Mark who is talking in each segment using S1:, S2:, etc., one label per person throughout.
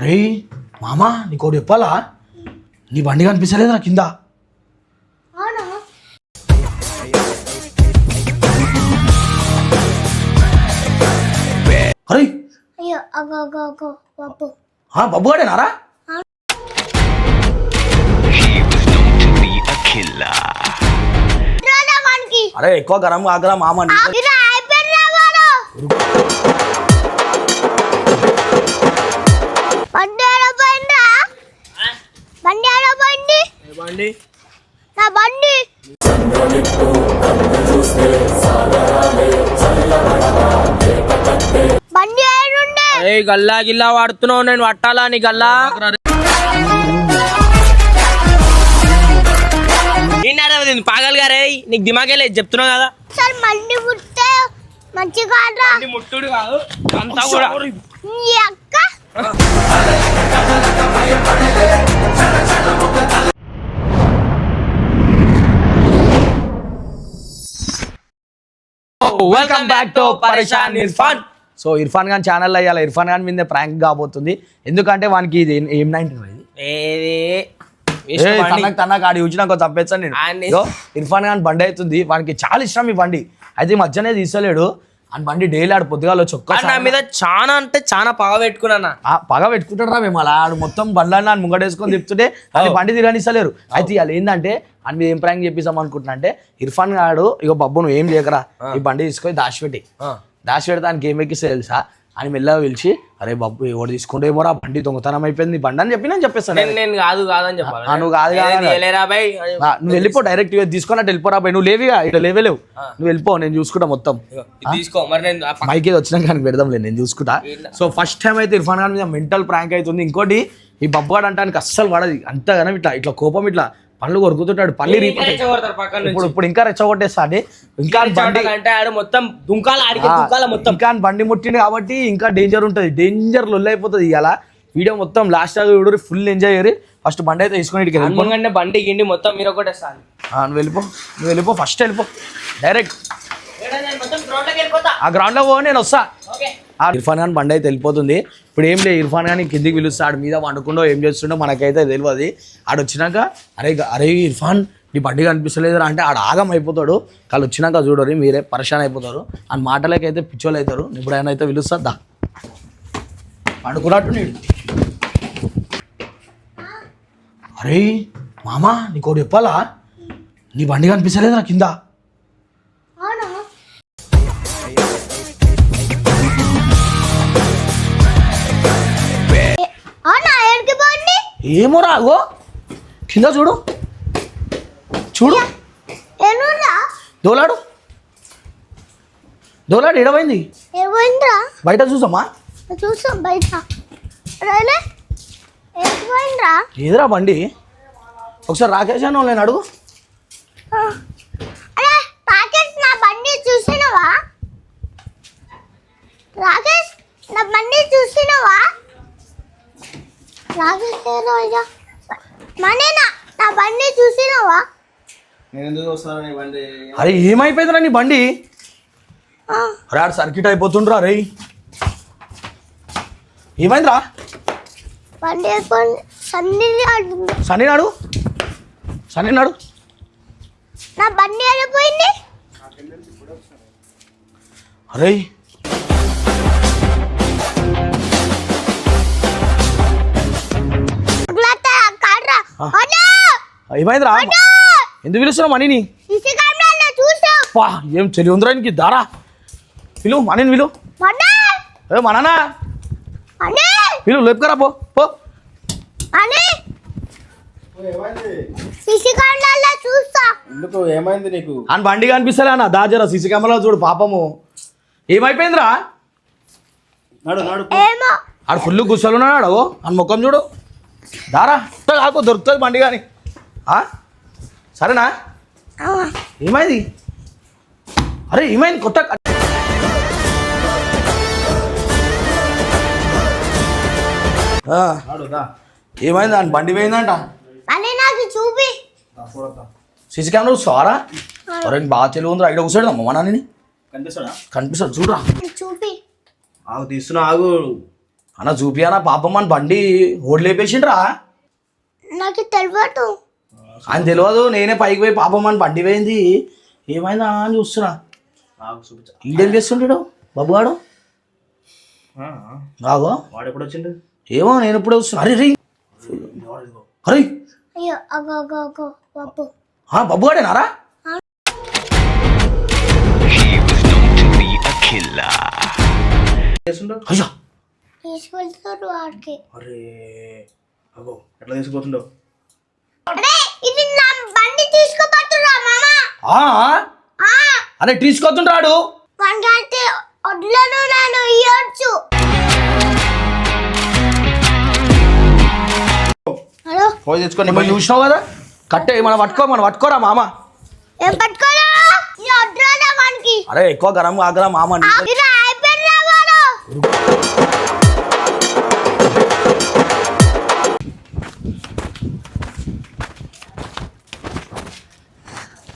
S1: అరే మామా నీకోటి చెప్పాలా? నీ బండి కనిపించలేదు నా కింద? అరే
S2: అయ్యో అగో అగో అగో బాబు. వానికి?
S1: అరే ఎక్కువ గరం కాకరా మామ
S2: బండి నా బండి. బండి
S3: అరే గల్లా గిల్లా వాడుతున్నావు నేను పట్టాలా నీ గల్లా? ఏంటి పాగల్ గారే నీకు దిమాగే లేదు చెప్తున్నావు కదా.
S2: సార్ మళ్ళీ పుట్టే మంచిగా
S3: ముట్టుడు కాదు అంతా కూడా.
S2: అక్క.
S3: Welcome back to Pareshan Irfan
S1: so Irfan Khan channel అయ్యాలి Irfan Khan మీద ప్రాంక్ కాబోతుంది. ఎందుకంటే వానికి ఇది ఏం- నైన్టీన్ ఇది. తనకు ఆడి వచ్చినాక తప్పేస్తాను నేను. ఇర్ఫాన్ ఖాన్ బండి అవుతుంది. వానికి చాలా ఇష్టం ఈ బండి. అయితే ఈ మధ్యనే తీసలేడు. అని బండి డైలీ ఆడు పొద్దుగాల చొక్కా
S3: నా మీద చాలా అంటే చాలా పగ పెట్టుకున్నా
S1: ఆ, పగ పెట్టుకుంటాడు రా మేము అలా. ఆడు మొత్తం బండ్లన్నీ ముంగడేసుకొని తిప్పుతుంటే అది బండి తిరగనిస్తలేరు. అయితే ఇవాళ ఏంటంటే అని మీద ఏం ప్రాంక్ చేపిస్తాం అనుకుంటున్నా అంటే ఇర్ఫాన్ గాడు ఇగో బబ్బు నువ్వు ఏం చేయకరా ఈ బండి తీసుకొని దాచిపెట్టి. దాచిపెడితే దానికి ఏం ఎక్కిస్తే తెలుసా? అని మెల్లగా పిలిచి అరే బాబు ఎవడు తీసుకుంటేమో రా బండి దొంగతనం అయిపోయింది బండి అని చెప్పి నేను చెప్పేస్తాను
S3: నేను నేను కాదు కాదని చెప్పాలి.
S1: ఆ, నువ్వు కాదు కాదు నువ్వు వెళ్ళిపో డైరెక్ట్ తీసుకొని అటు వెళ్ళిపోరా బాయ్. నువ్వు లేవిగా ఇక్కడ లేవేలేవు నువ్వు వెళ్ళిపో నేను చూసుకుంటా మొత్తం.
S3: తీసుకో. మరి నేను
S1: మైక్ ఏది వచ్చినాక కానీ పెడదాంలే నేను చూసుకుంటా. సో ఫస్ట్ టైం అయితే ఇర్ఫాన్ ఖాన్ మీద మెంటల్ ప్రాంక్ అవుతుంది. ఇంకోటి ఈ బబ్బగాడు అంటానికి అస్సలు పడదు అంతగానం ఇట్లా ఇట్లా కోపం ఇట్లా. పళ్ళు కొరుకుతుంటాడు పల్లి. ఇప్పుడు ఇప్పుడు ఇంకా రెచ్చగొట్టేస్తా అండి ఇంకా బండి
S3: అంటే ఆడు మొత్తం దుంకాల దుంకాల మొత్తం.
S1: ఇంకా బండి ముట్టింది కాబట్టి ఇంకా డేంజర్ ఉంటుంది. డేంజర్ లొల్ అయిపోతుంది ఇలా వీడియో మొత్తం లాస్ట్ చూడు ఫుల్ ఎంజాయ్ చేయరు ఫస్ట్ బండి అయితే తీసుకొని
S3: అనుకుంటే బండి గిండి మొత్తం మీరు ఒకటే సార్.
S1: నువ్వు వెళ్ళిపో. నువ్వు వెళ్ళిపో ఫస్ట్ వెళ్ళిపో. డైరెక్ట్ ఆ గ్రౌండ్లో పో నేను వస్తా. ఆ ఇర్ఫాన్ ఖాన్ బండి అయితే వెళ్ళిపోతుంది. ఇప్పుడు ఏం లేదు ఇర్ఫాన్ ఖాన్ కిందికి పిలుస్తాడు మీద వండుకుండో ఏం చేస్తుండో మనకైతే తెలియదు. ఆడు వచ్చినాక అరే అరే ఇర్ఫాన్ నీ బండి కనిపిస్తలేదురా అంటే ఆడ ఆగం అయిపోతాడు. వాళ్ళు వచ్చినాక చూడరు మీరే పరేషాన్ అయిపోతారు. అని మాటలకైతే పిచ్చోళ్ళు అవుతారు. ఇప్పుడు ఆయన అయితే పిలుస్తా పండుకున్నట్టు నీడు. అరే మామా నీకోటి చెప్పాలా? నీ బండి కనిపిస్తలేదురా కింద. ఏమో రాగో కింద చూడు. చూడు. దోలాడు. దోలాడు ఎడమైంది బయట చూసామా?
S2: చూసాం బయట.
S1: ఏదిరా బండి? ఒకసారి రాకేష్ అని నేను అడుగు.
S2: చూసినవా? రాకేష్ నా బండి చూసినవా? మనేనా నా బండి చూసినవా?
S1: అరే ఏమైపోయిందిరా నీ బండి? ఆడు సర్కిట్ అయిపోతుండ్రా రే. ఏమైందిరా?
S2: బండి
S1: సన్నీ నాడు? సన్నీ నాడు?
S2: నా బండి ఆడిపోయింది
S1: అరే ఏమైందిరా? ఎందుకు పిలుస్తున్నావు మనీని? పా ఏం తెలియ ఉందిరా నీకు? దారా. పిలువు మనీని పిలువు
S2: మన్నా
S1: ఏ మననా? పిలువు లేపుకరా పో పో.
S4: ఎందుకు? ఏమైంది నీకు?
S1: అని బండి కనిపిస్తలే అన్న. దాజరా సీసీ కెమెరాలో చూడు పాపము. ఏమైపోయిందిరా?
S4: నాడు నాడు
S2: ఏమో.
S1: ఆడు ఫుల్ గుసలున్నాడు అని ముఖం చూడు. దారా కాకు దొరుకుతుంది బండి కానీ ఆ? సరేనా?
S2: ఆ,
S1: ఏమైంది? అరే ఏమైంది కొత్త ఏమైంది అని బండి పోయిందంట?
S2: చూపి.
S1: సీసీ కెమెరా చూస్తావారా? అరే బాగా తెలివి ఉందిరా ఇక్కడ కూర్చోడు అమ్మ నాన్నని
S4: కనిపిస్తాడా?
S1: కనిపిస్తాడు చూడరా.
S2: చూపి.
S4: ఆగు తీస్తున్నా ఆగు.
S1: అన్న చూపియానా పాపం మన బండి ఓడిలేపేసిండ్రా.
S2: నాకు తెలియదు
S1: అని తెలియదు నేనే పైకి పోయి పాపం మన బండి పోయింది. ఏమైందా అని చూస్తున్నా. ఈడేం చేస్తుంటాడు బాబుగాడు ఆగో
S4: వాడు ఎప్పుడు వచ్చిండు?
S1: ఏమో నేను ఇప్పుడే వస్తున్నా అరే రీ. అరే.
S2: బాబు.
S4: చేస్తుండో?
S1: అయ్యా.
S2: తీసుకెళ్తాడు వాడికి.
S4: అరే అగో ఎట్లా తీసుకుపోతుండో?
S2: అరే ఇది నా బండి తీసుకోబోతున్నా మామ.
S1: ఆ,
S2: ఆ.
S1: అరే తీసుకొస్తుంటాడు
S2: నేను హలో?
S4: పోయి తెచ్చుకొని
S1: చూసినావు కదా? కట్టే మనం పట్టుకో మనం పట్టుకోరా మామ.
S2: ఏం పట్టుకోరా? ఈ వానికి?
S1: అరే ఎక్కువ గరం కాకరా మామ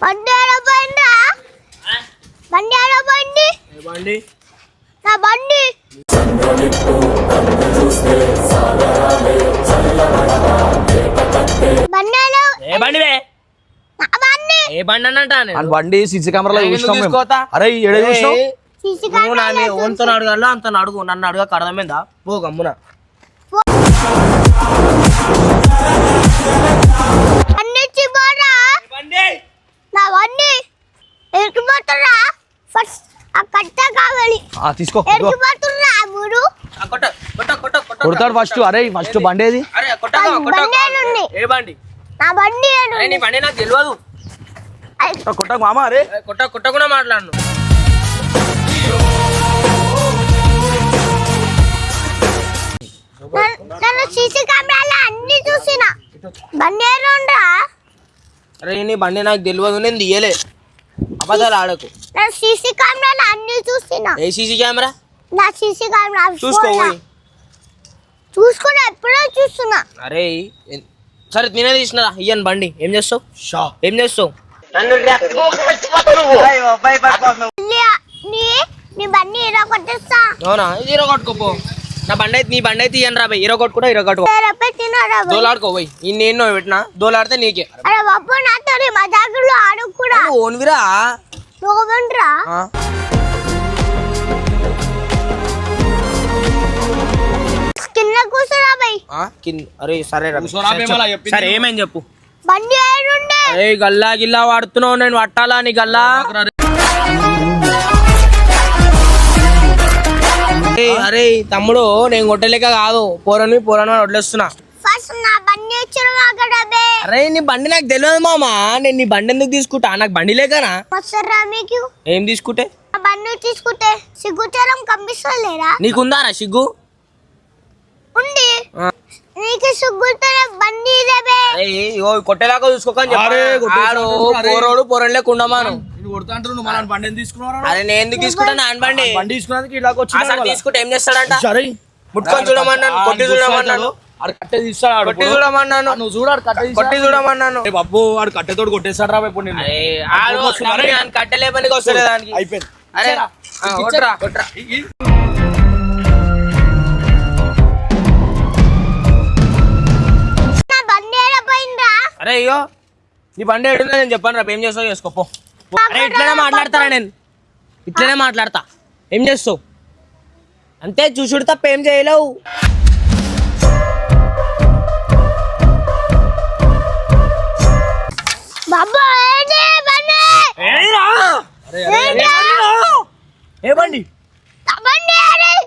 S2: బండి? ఆడపోయిందా బండి. ఆడపోయింది
S3: బండి
S2: నా బండి. బండి
S3: ఏ ఏ అన్నట
S1: సీసీ కెమెరాలో చూసినాం? అరే ఎడ
S2: సీసీ
S3: నువ్వు నా ఓన్తో అడగాలో అంత అడుగు నన్ను అడగక అర్థమైందా? పో గమ్మున.
S2: నా బండి ఎరికిపోతున్నా ఫస్ట్ ఆ కట్ట కావాలి.
S1: ఆ, తీసుకో.
S2: ఎరికిపోతున్నా మూడు?
S3: ఆ, కొట్ట కొట్ట కొట్ట కొట్ట.
S1: కొడతాడు ఫస్ట్ అరే ఫస్ట్ బండి ఏది
S3: అరే? ఏ బండి?
S2: నా బండి
S3: నీ బండి నాకు తెలియదు
S1: కొట్టకు మామ అరే.
S3: కొట్ట కొట్టకుండా మాట్లాడు నీ బండి నాకు తెలియదు నేను తీయలే. అబద్ధాలు ఆడకు.
S2: నా సీసీ కెమెరాలో అన్ని చూసిన
S3: ఏ సీసీ కెమెరా?
S2: నా సీసీ కెమెరా
S3: చూసుకో.
S2: చూసుకున్నా ఎప్పుడో చూస్తున్నా.
S3: అరే సరే నేనే తీసినరా? ఇయ్యను బండి. ఏం చేస్తావు?
S1: షా.
S3: ఏం చేస్తావు?
S2: నీ నీ బండి
S3: అవునా? హీరో కొట్టుకోపో నా బండి అయితే నీ బండి అయితే ఇయ్యను రా హీరో కొట్టుకుంటా హీరో కొట్టుకో
S2: రేపే తిన్నారా బాయ్?
S3: దోలాడుకో పోయి ఈ నేను పెట్టినా? దోలాడితే నీకే. ఓన్విరా?
S2: కింద
S3: అరే సరే సరే ఏమని చెప్పు.
S2: బండి
S3: గల్లా గిల్లా వాడుతున్నావు నేను పట్టాలా నీ గల్లా? అరే తమ్ముడు నేను కొట్టలేక కాదు. పోరని పోరని అని వదిలేస్తున్నా.
S2: ఫస్ట్ నా బండి ఇచ్చిన అక్కడ బే
S3: అరే నీ బండి నాకు తెలియదు మామా. నేను నీ బండి ఎందుకు తీసుకుంటా? నాకు బండి లేకనా? ఏం తీసుకుంటే?
S2: బండి తీసుకుంటే. సిగ్గుచరం కనిపిస్తలేరా
S3: నీకుందా రా సిగ్గు?
S2: ఉంది. నీకు సిగ్గుతో బండి ఇదే బే.
S3: అరే ఇగో కొట్టేలాగా చూసుకోకని చెప్పాడు. పోరోడు పోరని లేకుండమాను
S1: నేను ఎందుకు తీసుకున్నావు
S3: అరే నేను ఎందుకు తీసుకుంటా నాన్న బండి.
S1: తీసుకున్నందుకు
S3: తీసుకుంటే ఏం చేస్తాడంట?
S1: సరే.
S3: ముట్టుకొని చూడమన్నాను కొట్టి చూడమన్నాను.
S1: ఆడు కట్టె తీస్తాడు ఆడు
S3: కొట్టి
S1: ఇప్పుడు.
S3: చూడమన్నాను.
S1: నువ్వు చూడాడు కట్టె
S3: కొట్టి చూడమన్నాను.
S1: ఏ బాబు వాడు కట్టెతోడు కొట్టేస్తాడు రా ఇప్పుడు నేను
S3: కట్టెలే పనికి దానికి
S1: అయిపోయింది.
S3: అరే
S1: ఇచ్చేరా.
S3: ఆ, కొట్టురా, కొట్టురా. అరే అయ్యో నీ బండి ఏడుందో నేను చెప్పాను రా ఏం చేస్తావు చేసుకోపో అరే ఇట్లనే మాట్లాడతారా నేను? ఇట్లనే మాట్లాడతా. ఏం చేస్తావు? అంతే చూసుడు తప్ప ఏం చేయలేవు? ఏ బండి?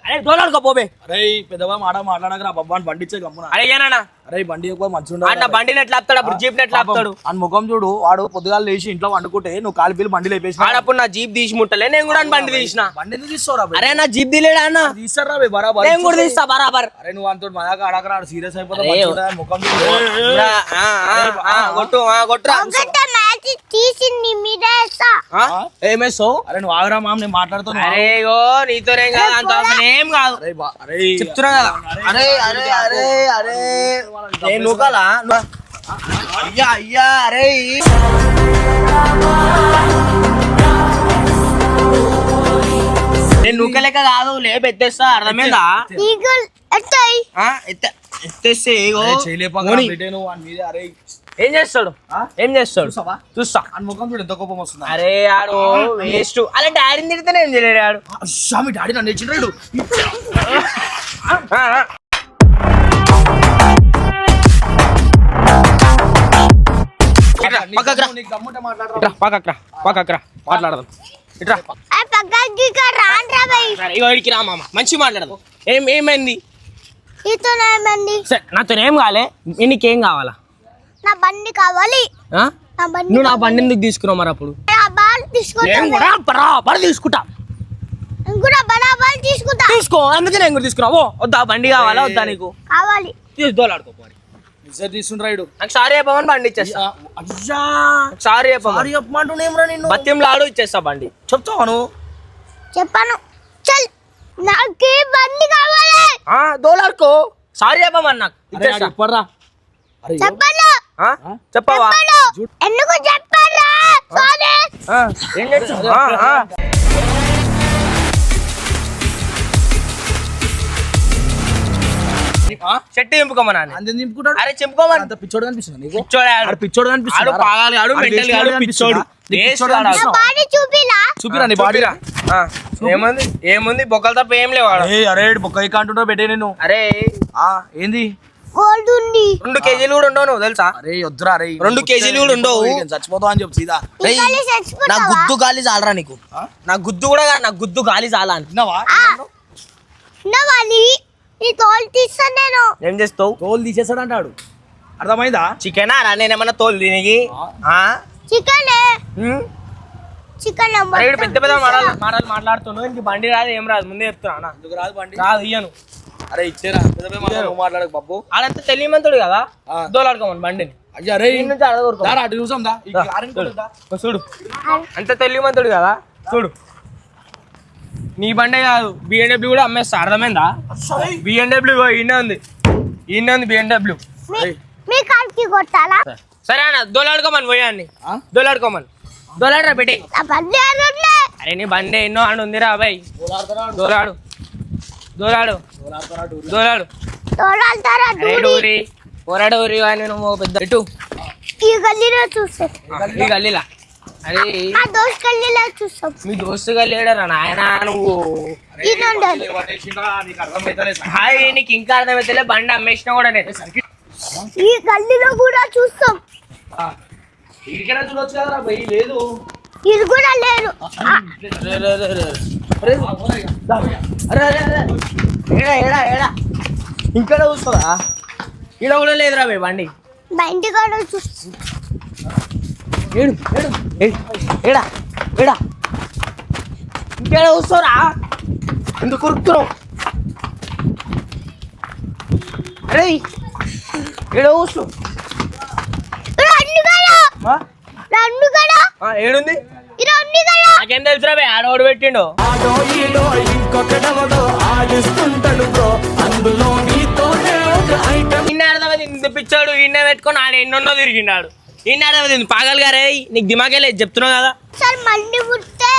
S3: అరే దోలాడుకో పోబే
S1: అరే పెద్దవా మాట మాట్లాడకరా బాబు బండి ఇచ్చే గమ్మున.
S3: అరే ఏనా
S1: అరే బండి ఎక్కువ మంచిగా
S3: అన్న బండిని ఎట్లా ఆపుతాడు అప్పుడు జీప్ ఎట్లా ఆపుతాడు
S1: అని ముఖం చూడు వాడు పొద్దుగాలు లేచి ఇంట్లో వండుకుంటే నువ్వు కాలు పిల్లి బండి లేపేసి
S3: ఆడప్పుడు నా జీప్ తీసి ముట్టలే నేను కూడా బండి తీసిన.
S1: బండి ఎందుకు తీసుకోరా
S3: అరే నా జీప్ తీలేడా అన్న?
S1: తీస్తారా బే? బరాబర్.
S3: నేను కూడా తీస్తా బరాబర్.
S1: అరే నువ్వు అంత మజాక అడగరా సీరియస్ అయిపోతా ముఖం చూడు.
S3: ఆ, ఆ, ఆ, ఆ, కొట్టు కొట్టురా
S2: తీసి
S3: తీసింది ఏమేసో
S1: అరే నువ్వు ఆవిరా నేను
S3: అరే గో నీతోనేం కాదు అంత అవసరం ఏం కాదు.
S1: అరే
S3: చెప్తున్నా కదా. అరే అరే అరే అరే. నేను అయ్యా అయ్యా అరే. నేను నూకలేక కాదు లే ఎత్తేస్తే
S1: చేయలేపా అరే.
S3: ఏం చేస్తాడు? ఏం చేస్తాడు? చూస్తా.
S1: ముఖం చూడు ఎంత కోపం వస్తుంది.
S3: అరే ఆడు వేస్ట్ అలా డాడీని తిడితేనే ఏం చేయలేడు ఆడు
S1: మీ డాడీ నన్ను ఇచ్చినాడు
S3: మాట్లాడదాం. ఇట్రా. రా మామ మంచి మాట్లాడదాం. ఏం ఏమైంది?
S2: నాతో
S3: ఏం కాలే నీకేం కావాలా?
S2: నా బండి కావాలి.
S3: ఆ?
S2: నా బండి
S3: నువ్వు నా బండి ఎందుకు తీసుకున్నావు మరి అప్పుడు? నేను కూడా బరాబర్ తీసుకుంటా.
S2: కూడా బరాబర్ తీసుకుంటా.
S3: తీసుకో అందుకే నేను కూడా తీసుకున్నావు వద్దా బండి కావాలా వద్దా నీకు?
S2: కావాలి.
S1: తీసుకుంటాడు
S3: నాకు సారీ చెప్పమని బండి ఇచ్చేస్తా.
S1: అయ్యా.
S3: సారీ
S1: నిన్ను?
S3: బత్యంలాడు ఇచ్చేస్తా బండి.
S1: చెప్తావా నువ్వు?
S2: చెప్పాను. చల్. నాకు బండి కావాలి.
S3: ఆ, దోలాడుకో సారీ చెప్పమని నాకు. ఇచ్చేస్తా.
S1: ఆడు చెప్పరా?
S3: చెప్పవా?
S2: ఎందుకు చెప్పారా సారీ.
S3: ఆ, ఏం చేస్తావు? ఆ, ఆ. ఆ, చెట్టు చెంపుకోమన్నా
S1: అంత నింపుకుంటాడు
S3: అరే చెంపుకోమని
S1: అంత పిచ్చోడు కనిపిస్తుంది నీకు?
S3: పిచ్చోడు ఆడు.
S1: ఆడు పిచ్చోడు
S3: ఆడు
S1: కనిపిస్తుంది
S3: పాగాలి ఆడు మెంటల్ ఆడు పిచ్చోడు. వేస్ట్ ఆడు.
S2: నా బాడీ చూపిలా?
S1: చూపిరా నీ
S3: ఏముంది? ఏముంది? బొక్కలు తప్ప ఏం లేవు.
S1: ఏ అరే బొక్క అంటుంటా పెట్టే నేను
S3: అరే.
S1: ఆ ఏంది?
S2: గోల్డ్ ఉంది.
S3: రెండు కేజీలు కూడా ఉండవు నువ్వు తెలుసా?
S1: అరే వద్దురా అరే
S3: రెండు కేజీలు కూడా ఉండవు.
S1: చచ్చిపోతావు అని చెప్పు సీదా.
S3: నా గుద్దు గాలి చాలరా నీకు. నా గుద్దు కూడా నా గుద్దు గాలి చాలా
S2: నీ? తోలు తీస్తాను నేను.
S3: ఏం చేస్తావు?
S1: తోలు తీసేస్తాడు అంటాడు. అర్థమైందా?
S3: చికెన్ రా నేనేమన్నా తోలు దీనికి ఆ?
S2: చికెన్? చికెన్
S3: పెద్ద పెద్ద మాటలు మాటలు మాట్లాడుతున్నావు ఇంక బండి రాదు ఏం రాదు ముందే చెప్తున్నా
S1: రాదు బండి?
S3: రాదు ఇయ్యను.
S1: అరే ఇచ్చేరా. మాట్లాడకు బాబు.
S3: ఆడంతా తెలియమంతుడు కదా. దోలాడుకోమని బండిని.
S1: అటు చూసాం
S3: చూడు. అంత తెలియమంతుడు కదా? చూడు. నీ బండే కాదు బిఎండబ్ల్యూ కూడా అమ్మేస్తా అర్థమైందా? బిఎండబ్ల్యూ ఈయన ఉంది. ఈయన ఉంది బిఎండబ్ల్యూ సరే. అన్న దోలాడుకోమని పోయాన్ని? దోలాడుకోమని. దోలాడరా పెట్టి. అరే నీ బండి ఎన్నో అని ఉందిరా అబ్బాయి. దోలాడు. దోలాడు దోలాడు
S2: తోడాల్తారా
S3: అరే
S2: దూరి.
S3: డూరి. పోరాడూరి అని నువ్వు పెద్ద ఇటు.
S2: ఈ గల్లీలో చూస్తాం
S3: ఈ గల్లీలా? అరే.
S2: గల్లీలో చూస్తాం
S3: మీ దోస్తుగా లేడరా నాయన నువ్వు. హాయ్ నీకు ఇంకా అర్థమైతే బండి అమ్మేసినా కూడా నేను
S2: ఈ గల్లీలో కూడా చూస్తాం
S1: ఇక్కడ చూడొచ్చు కదరా భయ్ లేదు.
S2: ఇది కూడా లేదు.
S3: ఇక్కడ చూస్తుందా ఇక్కడ కూడా లేదురా మీ బండి.
S2: బండి కూడా
S3: ఏడు ఏడు. ఏడా ఏడా. ఇక్కడ చూస్తారా ఎందుకు కొరుకుతున్నావు అరే ఏడో
S2: చూస్తు
S3: ఏడుంది? నాకేం తెలుసురా ఆడోడు పెట్టిండు. ఆడో ఈడో ఇంకొకడవడో ఆడిస్తుంటాడు బ్రో. అందులో నీతోనే ఒక పిచ్చాడు ఇన్న పెట్టుకొని ఆడ ఎన్నెన్నో తిరిగినాడు. ఇన్న పాగల్ గారే నీకు దిమాగే లేదు చెప్తున్నావు కదా.
S2: సార్ మళ్ళీ పుట్టే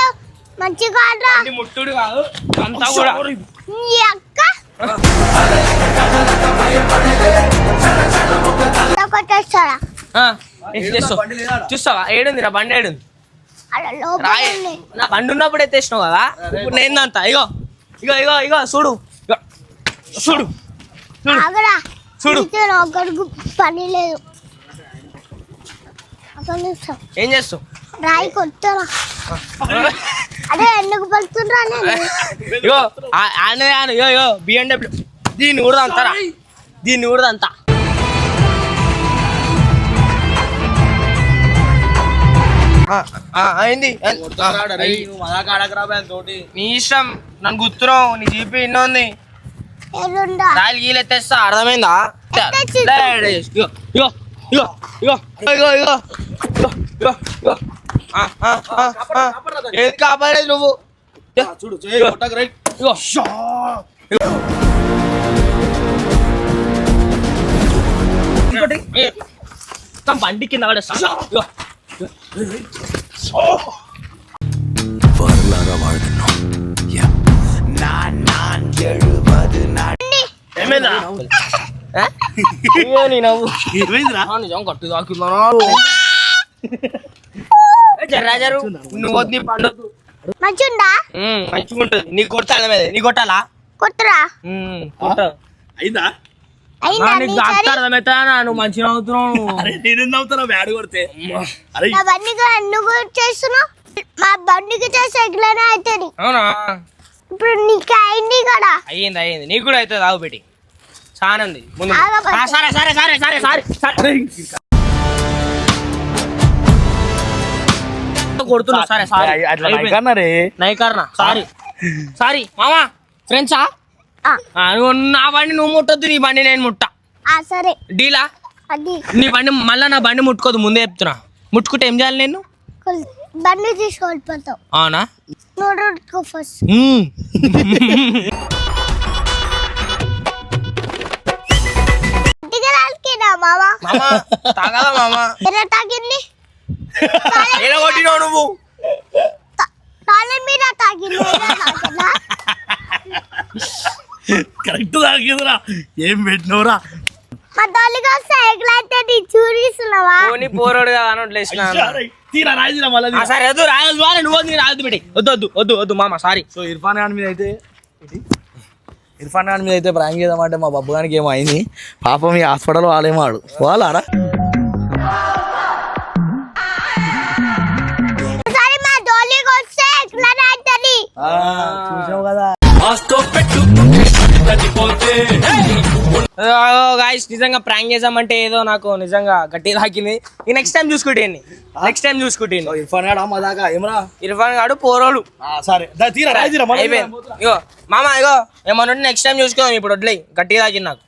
S2: మంచిగా
S3: ముట్టుడు కాదు అంతా కూడా.
S2: అక్క.
S3: చూస్తావా? ఏడుందిరా బండి ఏడుంది. రాయ్. నా బండి ఉన్నప్పుడు ఎత్తేసినావు కదా? ఇప్పుడు నేనంతా ఇగో ఇగో ఇగో ఇగో చూడు. ఇగో చూడు. చూడు.
S2: ఆగరా.
S3: చూడు.
S2: నీతో ఒక్కడికి పని లేదు. ఒక నిమిషం
S3: ఏం చేస్తావు?
S2: రాయి కొట్టరా అదే ఎందుకు పలుతుండ్రా నేను
S3: ఇగో ఆనే ఆనే ఇగో ఇగో బిఎండబ్ల్యూ దీన్ని కూడా అంతారా దీన్ని కూడా అంతా అయింది. నీ ఇష్టం. నన్ను గుర్తురావు. నీ జీపీ
S2: ఇన్నోంది.
S3: రాయలు గీలు ఎత్తేస్తా. అర్థమైందా? ఏది కాపాడేది నువ్వు?
S1: చూడు
S3: బండి కింద పడేస్తా.
S5: வரலாற வாழ்க்கணும்
S4: நான்
S3: நான் எழுபது నీ కొట్టాలా
S2: కొట్టరా
S3: కొట్ట
S4: అయిందా
S3: నీకు
S2: సరే
S3: డాక్టర్ అర్థమవుతా నువ్వు మంచిగా అవుతున్నావు
S4: అరే నేనేం నవ్వుతానా? బ్యాడ్ కొడితే అరే.
S2: నా బండికి ఎందుకు చేస్తున్నావు మా బండికి చేస్తే ఎట్లనే అవుతుంది
S3: అవునా?
S2: ఇప్పుడు నీకు అయింది కదా.
S3: అయ్యింది అయ్యింది. నీకు కూడా అవుతుంది ఆవు పెట్టి. చాలా ఉంది ముందు.
S2: ఆగబట్టు.
S3: ఆ, సరే సరే సరే సరే సరే సరే. కొడుతున్నా సరే సారీ నైకారణ సారీ. సారీ. మామా ఫ్రెండ్సా? నువ్వు నా బండి నువ్వు ముట్టొద్దు నీ బండి నేను ముట్టా.
S2: సరే.
S3: డీలా? నీ బండి మళ్ళీ నా బండి ముట్టుకోదు ముందే చెప్తున్నా. ముట్టుకుంటే ఏం చేయాలి నేను
S2: బండి తీసుకెళ్ళిపోతావు.
S3: అవునా?
S2: ఫస్ట్.
S3: మ్మ్. మామా తాగదా మామా?
S2: ఎలా తాగింది?
S3: ఎలా కొట్టినావు నువ్వు?
S2: తాళ మీద తాగింది?
S4: కరెక్ట్ తాగేదిరా. ఏం పెట్టినవురా?
S2: మా తల్లిగా సైకిల్ అయితే నీ చూపిస్తున్నావా
S3: పోనీ పోరోడు కదా అని వదిలేసిన అన్న.
S4: తీరా రాయిదిరా మళ్ళీ
S3: సరే వద్దు నువ్వు వద్దు పెట్టి. వద్దు వద్దు వద్దు వద్దు మామ సారీ
S1: సో ఇర్ఫాన్ ఖాన్ మీద అయితే ఏంటి? ఇర్ఫాన్ ఖాన్ మీద అయితే ప్రాంక్ చేద్దామంటే మా బబ్బు గానికి ఏమో అయింది. పాపం ఈ హాస్పిటల్ వాళ్ళేమో ఆడు. వాళ్ళారా చూసావు కదా.
S3: గాయస్ నిజంగా ప్రాంక్ చేసామంటే ఏదో నాకు నిజంగా గట్టి తాకింది ఈ నెక్స్ట్ టైం చూసుకుంటే నెక్స్ట్ టైం చూసుకుంటే
S1: సో ఇర్ఫాన్ ఖాన్ అమ్మ దాకా ఏమరా?
S3: ఇర్ఫాన్ గాడు పోరోడు
S1: ఆ, సరే. దా, తీరా
S3: ఇగో మామ ఇగో ఏమన్నా నెక్స్ట్ టైం చూసుకోదాం ఇప్పుడు వడ్లే గట్టిగా తాకింది నాకు.